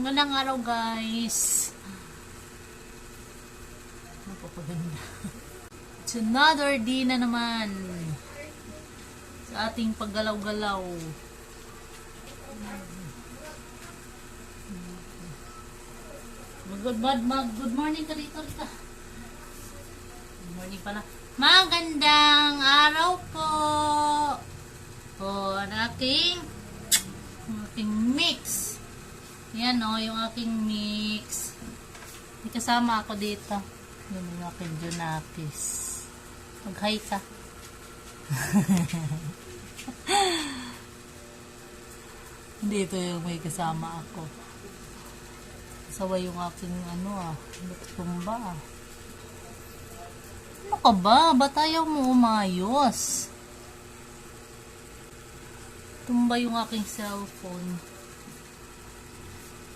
Magandang araw guys. Napapaganda. It's another day na naman. Sa ating paggalaw-galaw. Good, mag, good morning ka dito, Rita. Good morning pala. Magandang araw po. O, ang aking, aking mix. Yan o, yung aking mix. May kasama ako dito. Yun yung aking Junakis. Mag-hi ka. Dito yung may kasama ako. Saway yung aking ano ah, tumba ah. Ano ka ba? Ba't ayaw mo umayos? Tumba yung aking cellphone.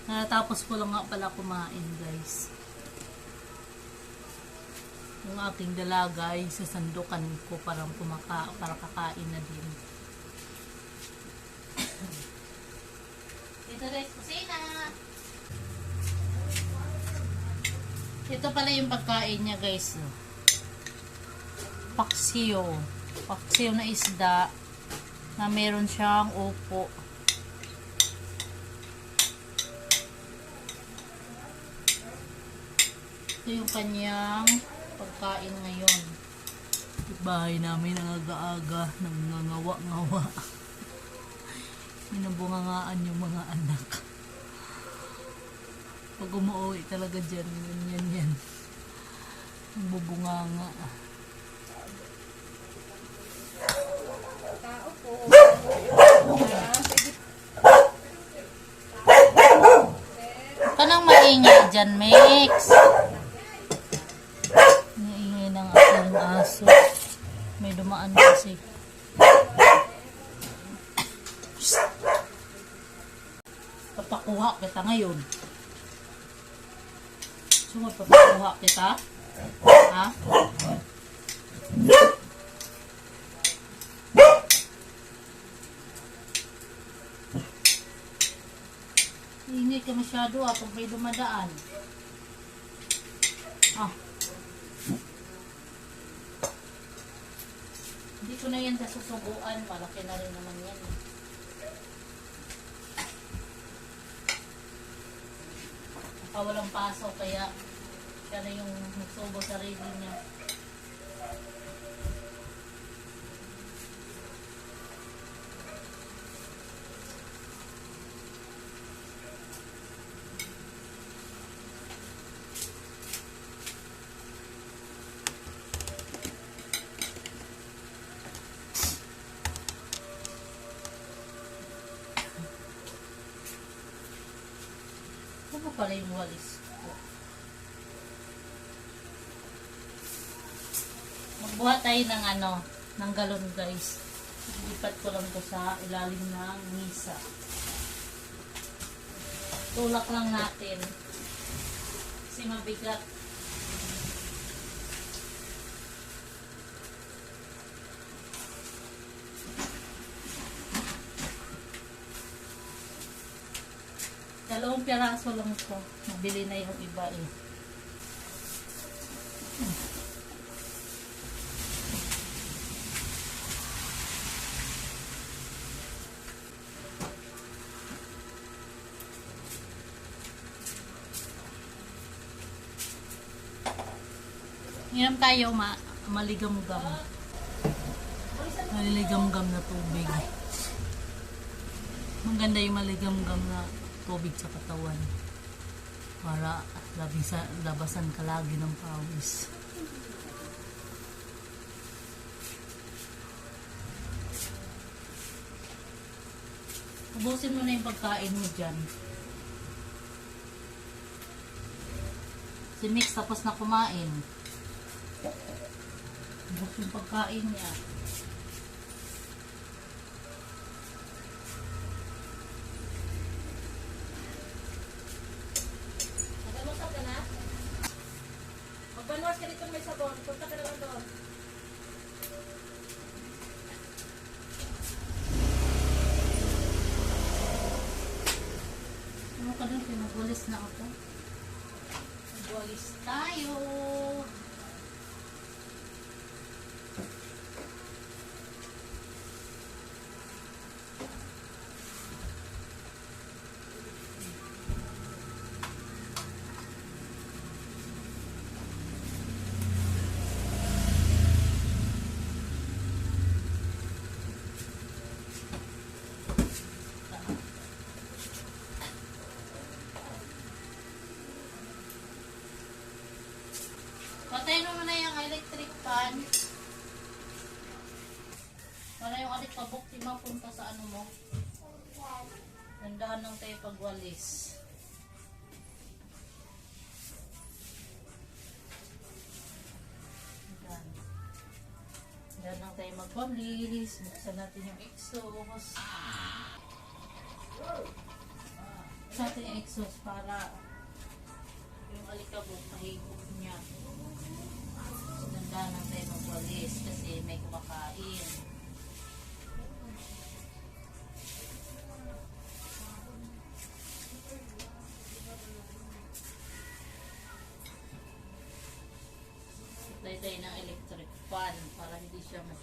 Natapos ko lang nga pala kumain guys. Yung aking dalaga ay sasandukan ko parang kumaka, para kakain na din. Dito guys, kusina! Ito pala yung pagkain niya guys. Paksiyo. Paksiyo na isda na meron siyang upo. Ito yung kanyang pagkain ngayon. Bahay namin ang aga-aga ng ngawa-ngawa. Minabungangaan yung mga anak. Pag umuwi talaga dyan, yan yan yan. Ang bubunganga. Kanang maingay dyan, Mix ng aking aso. May dumaan kasi. Papakuha kita ngayon. Sumod papakuha kita? Ha? Ingay ka masyado ah, pag may dumadaan. Ah. Ko na yan sasusubuan. Malaki na rin naman yan. eh. Baka walang paso kaya siya na yung nagsubo sa sarili niya. Ano pala yung walis ko? Magbuhat tayo ng ano, ng galon guys. Lipat ko lang to sa ilalim ng misa. Tulak lang natin. Kasi mabigat. Dalawang piraso lang to. Nabili na yung iba eh. Ngayon tayo ma maligam-gam. Maliligam-gam na tubig. Maganda yung maligam-gam na tubig sa katawan. Para labisa, labasan ka lagi ng pawis. Ubusin mo na yung pagkain mo dyan. Si Mix tapos na kumain. Ubus yung pagkain niya. Nag-almusal ka na? Magbanwas ka dito may sabon. Punta ka na lang doon. Ano ka pinagwalis na ako. Nagwalis tayo. Patayin mo muna yung electric fan. Di mapunta sa ano mo. Gandahan ng tayo pagwalis. Yan. Yan lang tayo magwalis. Buksan natin yung exhaust. Buksan natin yung exhaust para yung alikabok mahigop niya. Ganda ng tayo magwalis kasi may kumakain.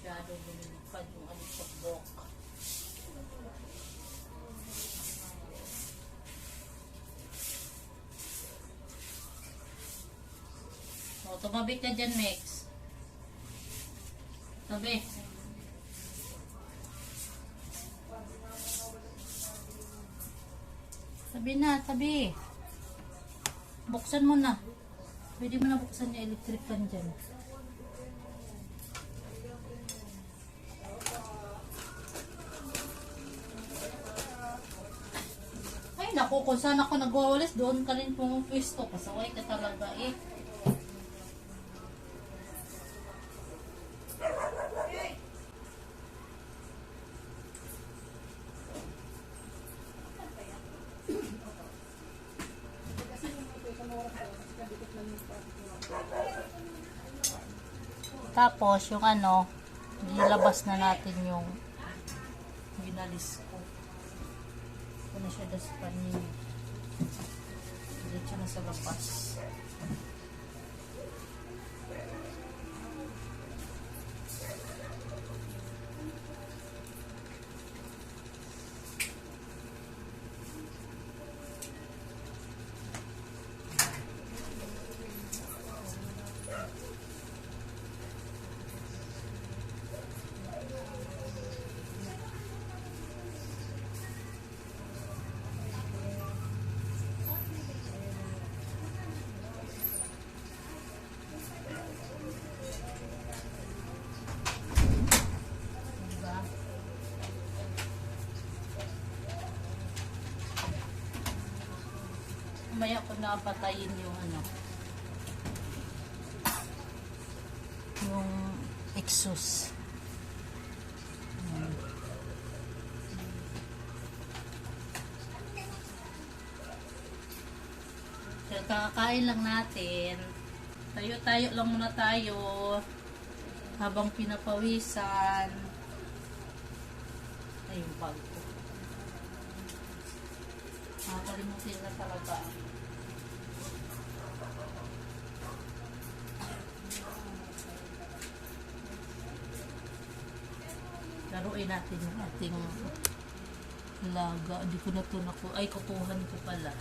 Hindi siya masyadong lumilipad yung alikabok. O, tumabik ka dyan, Mex. Tabi. Tabi na, tabi. Buksan mo na. Pwede mo na buksan yung electric fan dyan. Ay, naku, kung saan ako nagwawalis, doon ka rin pumupwisto. Pasaway ka talaga eh. Tapos, yung ano, nilabas na natin yung winalis ko. Siya daspan niya. Diretso na sa labas. Diba? Ko napatayin yung ano yung exhaust. Kaya kakakain lang natin. Tayo-tayo lang muna tayo habang pinapawisan. Ay, yung bag ko. Nakakalimutin na talaga. Laruin natin yung ating laga. Hindi ko na ito naku... Ay, kutuhan ko pala.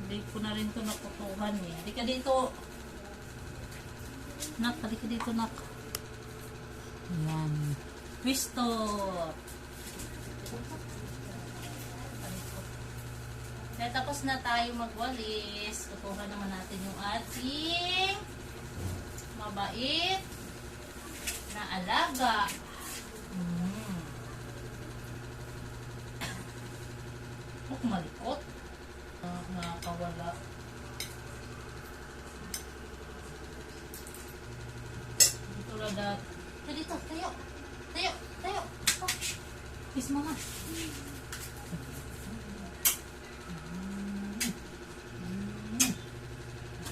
Hindi ko na rin ito nakutuhan eh. Hindi ka dito. Nak, hindi ka dito nak. Yan. Twisto. Kaya tapos na tayo magwalis. Kukuha naman natin yung ating mabait na alaga. Mm. Huwag malikot. Uh, nakakawala. Dito na dat. Dito, tayo. Tayo, tayo. Oh. Kiss mo nga.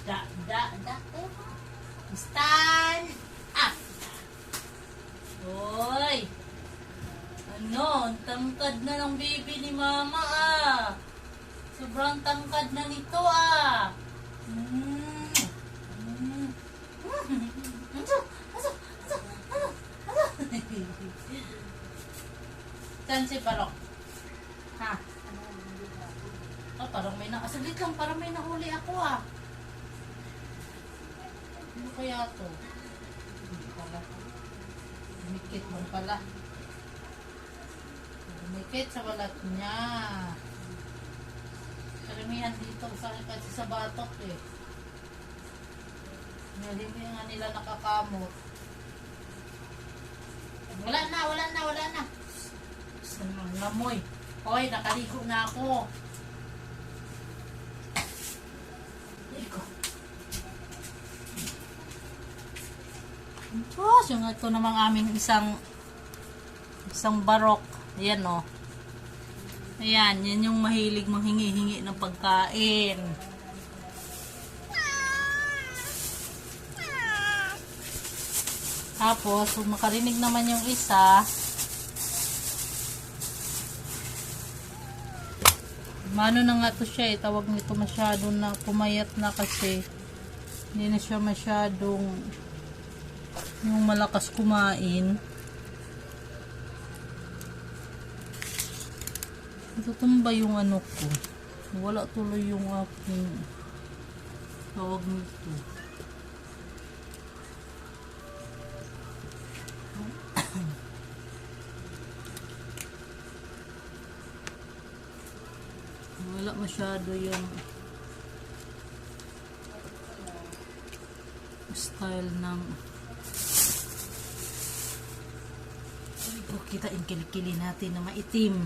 Da, da, da. Stand. Hoy! Ano? Ang tangkad na ng baby ni mama ah. Sobrang tangkad na nito ah. Mm. Mm. Ano? Ano? Ano? Ano? Ano? Saan si Barok? Ha? Ah, parang may na... Saglit lang, parang may nahuli ako ah. Ano kaya to? Dumikit mo pala. Dumikit sa balat niya. Karamihan dito sa kasi sa batok eh. Hindi nga nila nakakamot. Wala na, wala na, wala na. Ang lamoy? Hoy, nakaligo na ako. Diyos, yung ito namang aming isang isang barok. Ayan o. Oh. Ayan, yan yung mahilig manghingi-hingi ng pagkain. Tapos, kung makarinig naman yung isa, Mano na nga to siya eh, tawag nito masyado na pumayat na kasi hindi na siya masyadong yung malakas kumain. Natutumba yung ano ko. Wala tuloy yung aking tawag nito. Wala masyado yung style ng ito kita yung kilikili natin na maitim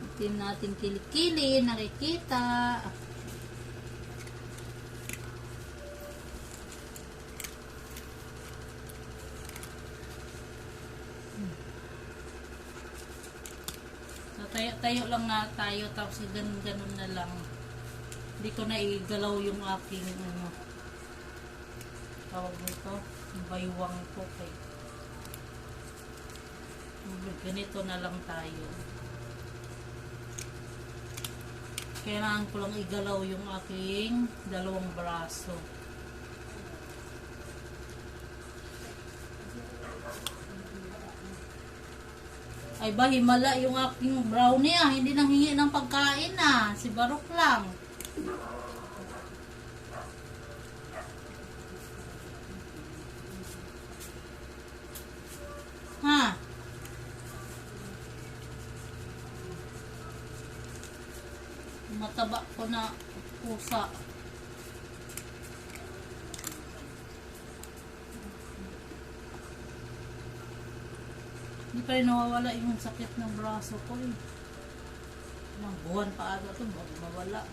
itim natin kilikili nakikita tayo, lang na tayo, tapos ganun, ganun na lang. Hindi ko na igalaw yung aking, ano, tawag nito, baywang ko kay. Ganito na lang tayo. Kailangan ko lang igalaw yung aking dalawang braso. Ay ba, himala yung aking brownie ah. Hindi nang hingi ng pagkain ah. Si Barok lang. Ha? Mataba ko na pusa. Hindi pa rin nawawala yung sakit ng braso ko eh. Ilang buwan pa ata ito bago mawala.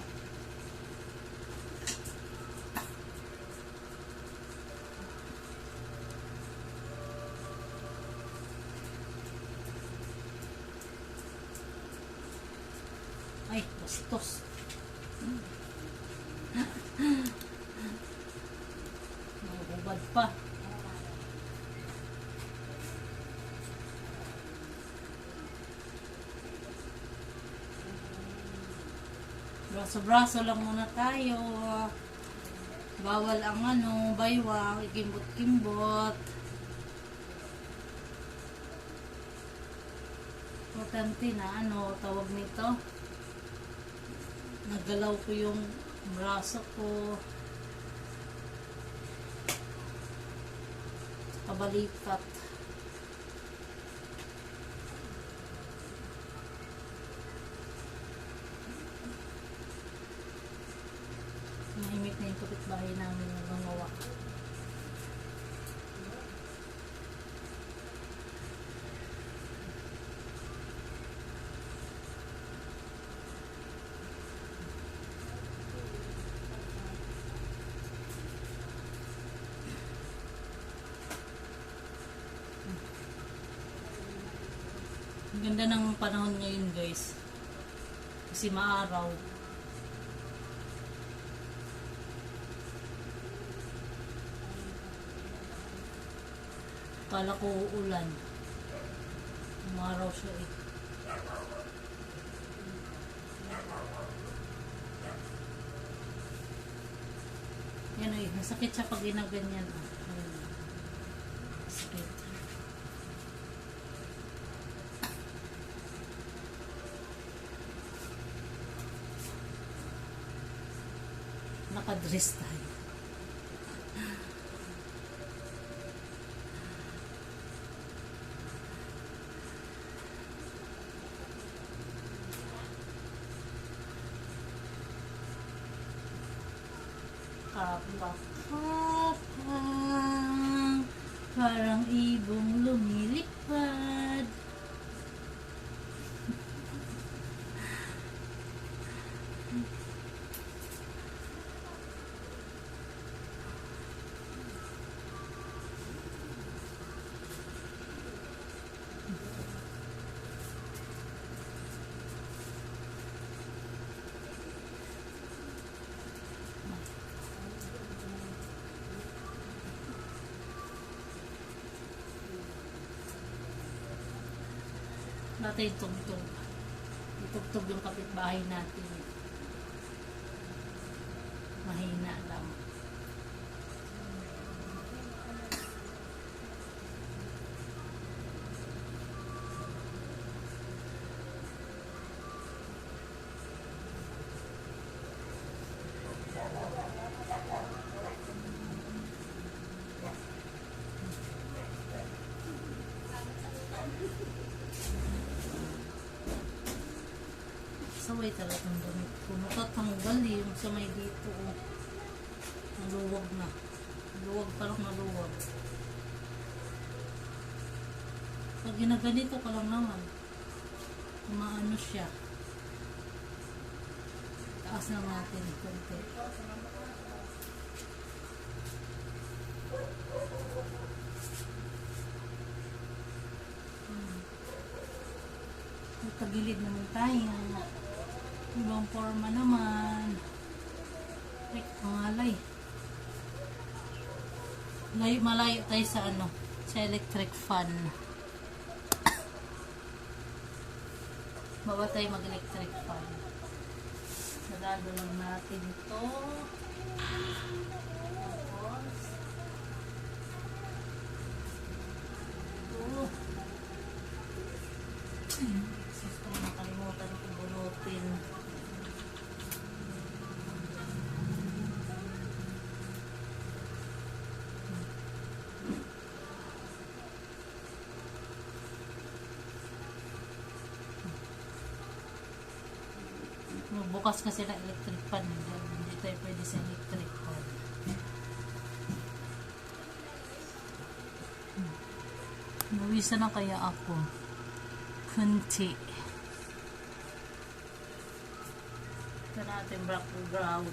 Ay, bastos. Nagubad pa. Braso-braso lang muna tayo. Bawal ang ano, baywang, ikimbot-kimbot. Importante na ano, tawag nito. Nagalaw ko yung braso ko. Kabalikat. Mahimik na yung kapitbahay namin ng gumawa. Ganda ng panahon ngayon guys. Kasi maaraw. Kala ko uulan. Umaraw siya eh. Yan eh, masakit siya pag ginaganyan. Oh. Ayan. Sakit. Nakadress tayo. Dati tugtog. Itugtog yung kapitbahay natin. Mahina lang. Saway talagang damit ko. Natatanggal eh, yung sa may dito. Oh. Naluwag na. Luwag parang naluwag. Pag ginaganito ka lang naman, umaano siya. Taas lang natin konti. Hmm. Magkagilid naman tayo. Ibang forma naman. Ay, pangalay. Layo, malayo tayo sa ano, sa electric fan. Bawa tayo mag-electric fan. Sarado lang natin to. Tapos, ito ko nakalimutan ko bunutin. Bukas kasi na electric fan. eh. Hindi tayo pwede sa electric fan. Nawisa na kaya ako. Kunti. Ito natin background.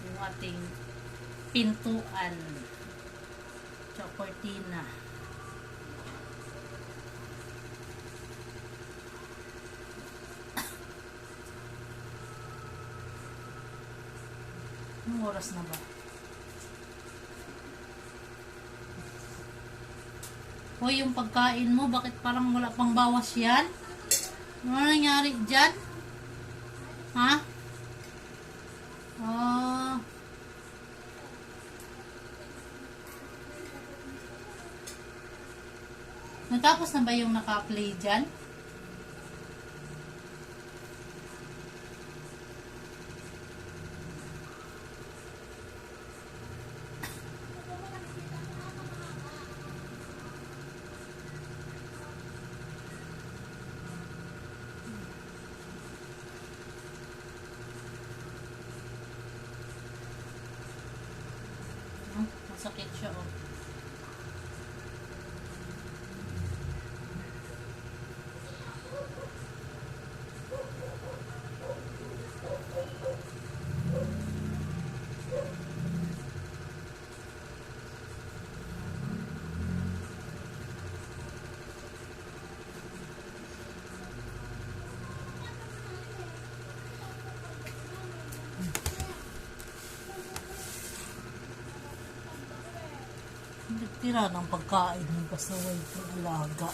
Yung ating pintuan. Tsaka cortina. Oras na ba? Hoy, yung pagkain mo, bakit parang wala pang bawas yan? Ano nangyari dyan? Ha? Ah. Natapos na ba yung naka-play dyan? Hmm, masakit siya oh. Nagtira ng pagkain ng pasaway ko alaga.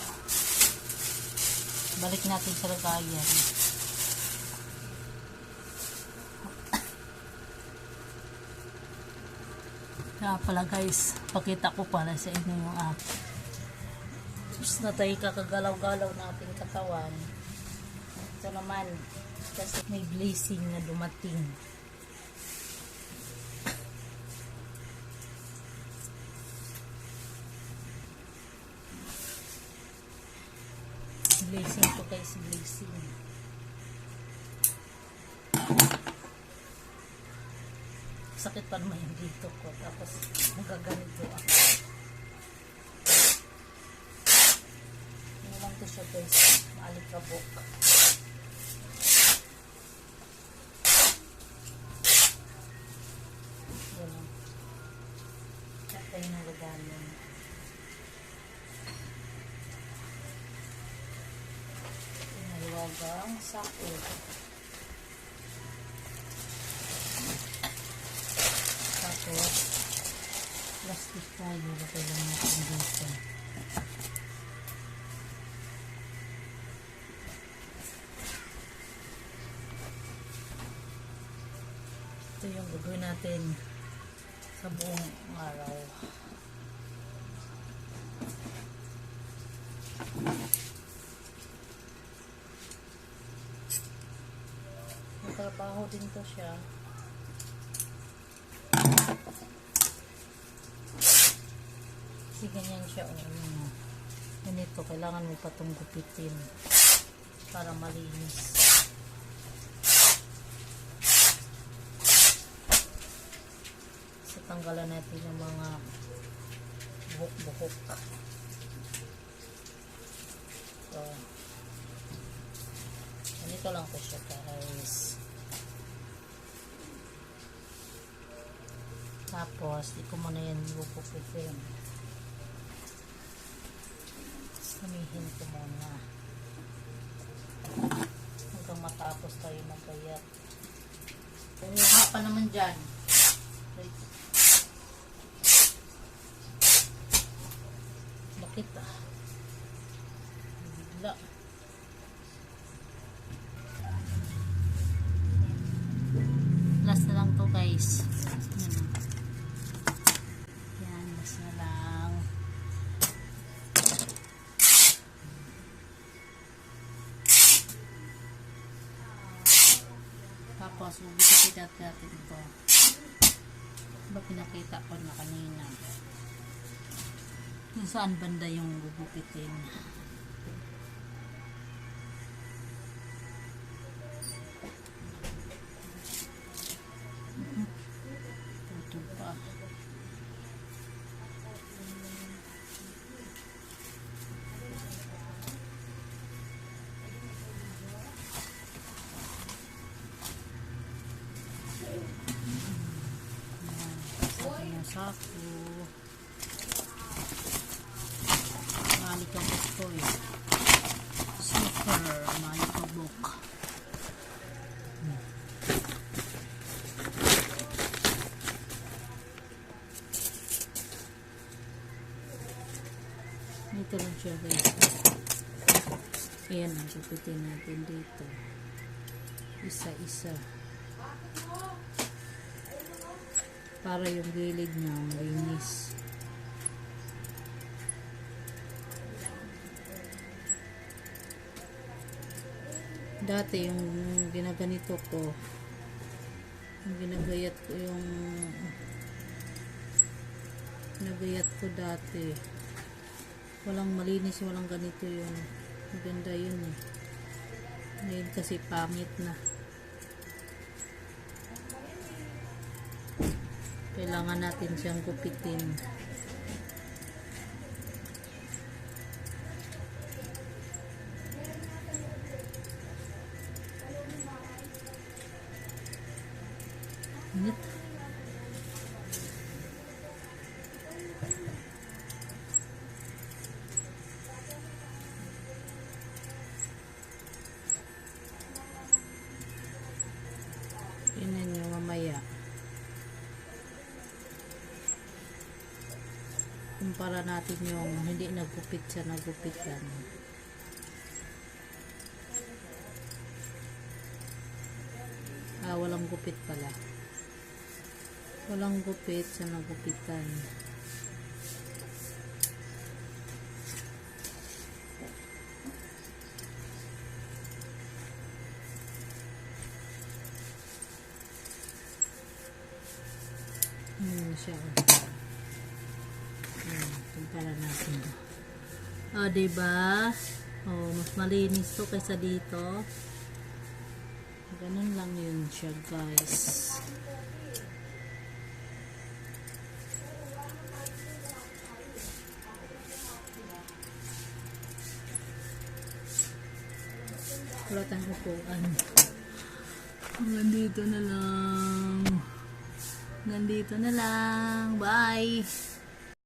Balik natin sa lagayan. Kaya pala guys, pakita ko pala sa inyo yung app. Tapos na tayo kakagalaw-galaw ng ating katawan. Ito naman, kasi may blessing na dumating. Guys, blessing. Sakit pa naman yung dito ko. Tapos magaganito ako. Ano lang to siya guys. Maalikabok. Ganun. Pinaliwagang sako. Tapos, plastic tayo. Lagay lang natin dito. Ito yung gagawin natin sa buong araw. Magtrabaho din to siya. Kasi ganyan siya. O, ano. Ganito, kailangan mo pa itong gupitin para malinis. So, tanggalan natin yung mga buhok-buhok. So, ganito lang po siya guys. Tapos, di ko muna yan bubukutin. Samihin ko muna. Hanggang matapos tayo magkayat. Kumuha pa naman dyan. Bakit ah? Tapos, ubisit natin ito. Diba pinakita ko na kanina? Kung saan banda yung gugupitin. Super malikabok. Dito lang siya guys. Ayan ang gupitin natin dito. Isa-isa. Para yung gilid niya malinis. Dati yung ginaganito ko, yung ginagayat ko yung ginagayat ko dati. Walang malinis, walang ganito yun. Maganda yun eh. Ngayon kasi pangit na. Kailangan natin siyang gupitin. Gupit siya na gupit yan. Ah, walang gupit pala. Walang gupit siya na gupitan. Hmm, siya. O, diba? Oh, mas malinis to kaysa dito. Ganun lang yun siya, guys. Wala tayong upuan. Hanggang dito na lang. Nandito na lang. Bye!